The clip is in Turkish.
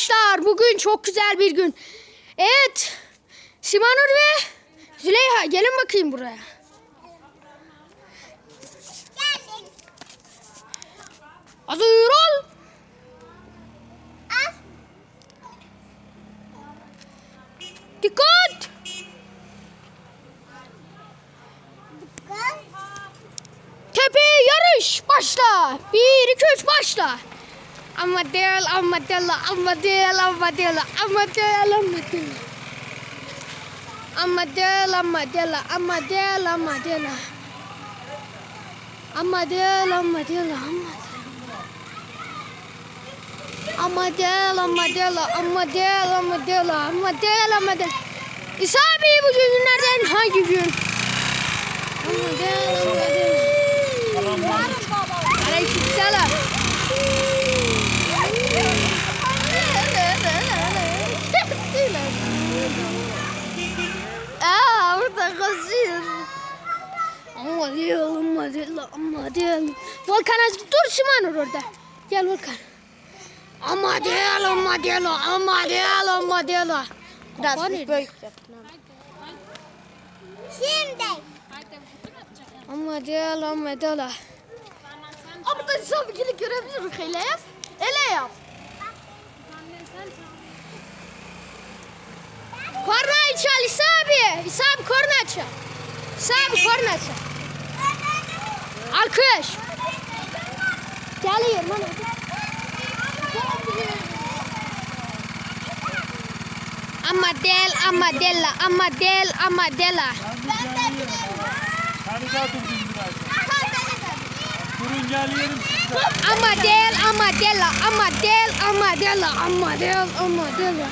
arkadaşlar. Bugün çok güzel bir gün. Evet. Simanur ve Züleyha gelin bakayım buraya. Hazır ol. Al. Dikkat. Kız. Tepe yarış başla. Bir, iki, üç başla. Ama değil, ama değil, ama değil, ama değil, ama değil, ama değil. Ama değil, ama değil, ama değil, ama değil. Ama değil, ama değil, ama ama değil, ama değil, ama değil, ama değil, ama değil, ama değil. İsa abi bugün günlerden hangi gün? Ama değil, ama değil. Aleykümselam. Aa burada koşuyor. Ama değil, ama değil, ama değil. Volkan az dur Simanur orada. Gel Volkan. Ama değil, ama değil, ama değil, ama değil. Biraz nerede? büyük yaptın Şimdi. Ama değil, ama değil. Ama da sabıkili görebilirim. Hele yap. Hele yap. Korna çal İsa abi. İsa abi korna çal. İsa abi korna çal. Alkış. Geliyor lan. Ama del, ama della, ama del, ama della. Hadi daha biraz. Durun geliyorum. Ama del, ama della, ama del, ama della, ama del, ama della.